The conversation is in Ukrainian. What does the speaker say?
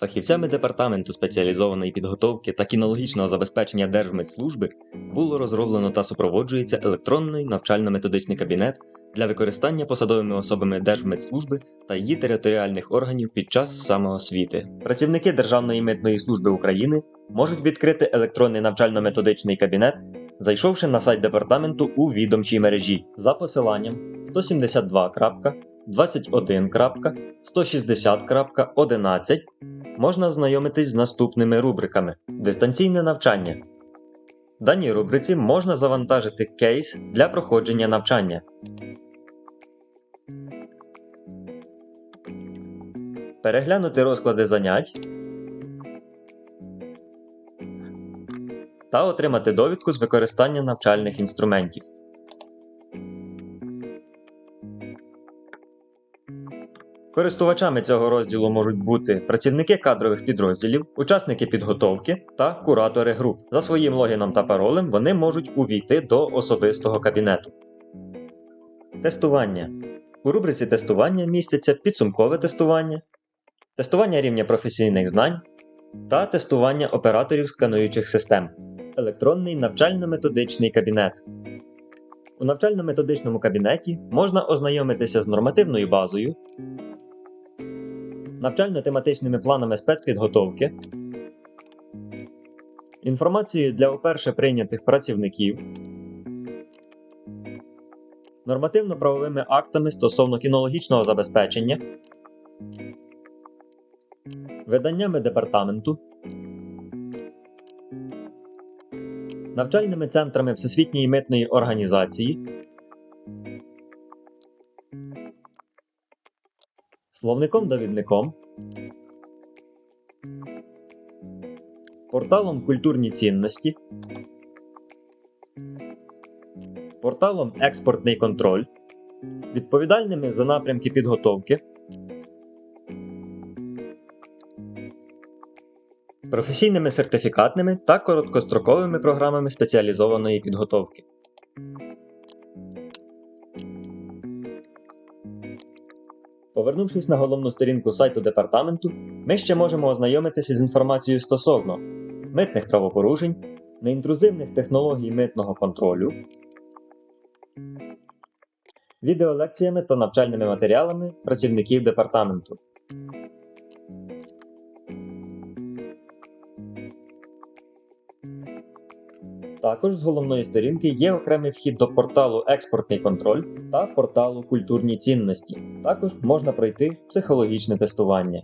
Фахівцями департаменту спеціалізованої підготовки та кінологічного забезпечення Держмедслужби було розроблено та супроводжується електронний навчально-методичний кабінет для використання посадовими особами Держмедслужби та її територіальних органів під час самоосвіти. Працівники Державної митної служби України можуть відкрити електронний навчально-методичний кабінет, зайшовши на сайт департаменту у відомчій мережі за посиланням 172.21.160.11 можна ознайомитись з наступними рубриками: Дистанційне навчання. В даній рубриці можна завантажити кейс для проходження навчання. Переглянути розклади занять та отримати довідку з використання навчальних інструментів. Користувачами цього розділу можуть бути працівники кадрових підрозділів, учасники підготовки та куратори груп. За своїм логіном та паролем вони можуть увійти до особистого кабінету. Тестування. У рубриці тестування містяться підсумкове тестування, тестування рівня професійних знань та тестування операторів скануючих систем. Електронний навчально-методичний кабінет. У навчально-методичному кабінеті можна ознайомитися з нормативною базою, навчально-тематичними планами спецпідготовки, інформацією для уперше прийнятих працівників, нормативно-правовими актами стосовно кінологічного забезпечення, виданнями департаменту, навчальними центрами Всесвітньої митної організації, словником-довідником, порталом Культурні цінності, порталом Експортний контроль, відповідальними за напрямки підготовки, професійними сертифікатними та короткостроковими програмами спеціалізованої підготовки. Повернувшись на головну сторінку сайту департаменту, ми ще можемо ознайомитися з інформацією стосовно митних правопорушень, неінтрузивних технологій митного контролю, відеолекціями та навчальними матеріалами працівників департаменту. Також з головної сторінки є окремий вхід до порталу Експортний контроль та порталу Культурні цінності. Також можна пройти психологічне тестування.